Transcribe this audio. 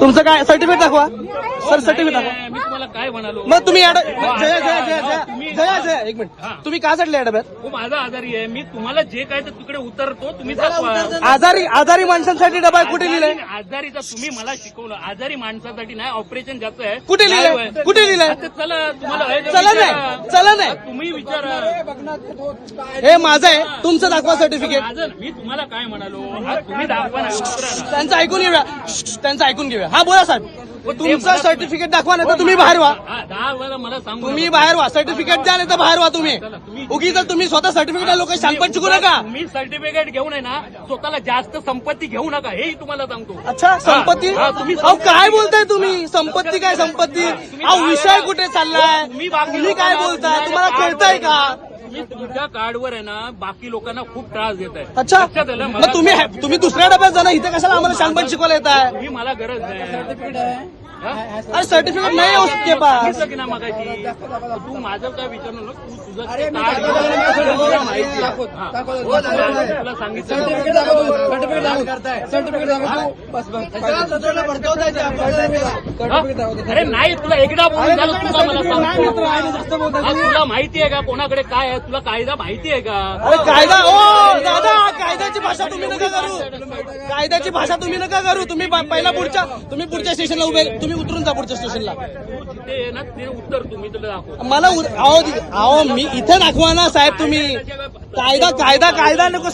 तुमचं काय सर्टिफिकेट दाखवा. सर सर्टिफिकेट दाखवा. मी तुम्हाला काय म्हणालो? मग तुम्ही जया जया जया जया जया जया एक मिनिट. तुम्ही का चढले डब्यात हो माझा आजारी आहे. मी तुम्हाला जे काय ते तिकडे उतरतो तुम्ही दाखवा. आजारी आजारी माणसांसाठी डबा कुठे लिहिलंय? आजारीचा तुम्ही मला शिकवलं. आजारी माणसासाठी नाही ऑपरेशन ज्याचं आहे कुठे काय लिहिलंय? आहे? कुठे लिहिलंय? आता चला तुम्हाला आहे तर चला विचारा. नाही चला नाही. तुम्ही विचारा. हे माझं आहे. तुमचं दाखवा सर्टिफिकेट माझं मी तुम्हाला काय म्हणालो? तुम्ही दाखवा ना उतरा ना. त्यांचं ऐकून घेऊया. त्यांचं ऐकून घेऊया. हा बोला साहेब. तुमचं सर्टिफिकेट दाखवा नाही तर तुम्ही बाहेर व्हा. हा तुम्ही. बाहेर व्हा. सर्टिफिकेट द्या नाही तर बाहेर व्हा तुम्ही. उगी जर तुम्ही स्वतः सर्टिफिकेट लोक शांतपण शिकू नका. तुम्ही सर्टिफिकेट घेऊन आहे ना स्वतःला जास्त संपत्ती घेऊ नका हेही तुम्हाला सांगतो. अच्छा संपत्ती? हा, काय बोलताय तुम्ही? संपत्ती काय संपत्ती? अहो विषय कुठे चाललाय? तुम्ही काय बोलताय? तुम्हाला कळतंय का? तुम्ही तुमच्या कार्डवर आहे ना बाकी लोकांना खूप त्रास देत आहे. अच्छा. लक्षात आलं? मला- मग तुम्ही तुम्ही दुसऱ्या डब्यात जाणार इथे कशाला आम्हाला शांतपण शिकवायला येत आहे? तुम्ही मला गरज नाही. हा? अरे सर्टिफिकेट नाही हो उसके पास. सांगितलं की ना मगाशी तू माझं काय विचारू नको तू तुझं ते कार्ड घेऊन तुला माहिती आहे. हा. हो, तुला तुला सांगितलं. हा? अरे नाही तुला एकदा बोलून झालं तुला मला सांगतो. हा, तुला माहिती आहे का कोणाकडे काय आहे? तुला कायदा माहिती आहे का? अरे कायदा ओ! भाषा तुम्ही नका करू. कायद्याची भाषा तुम्ही नका करू. तुम्ही पहिला पुढच्या तुम्ही पुढच्या स्टेशनला उभे तुम्ही उतरून जा पुढच्या स्टेशनला मला अहो अहो मी इथे दाखवा ना साहेब तुम्ही. कायदा कायदा कायदा नको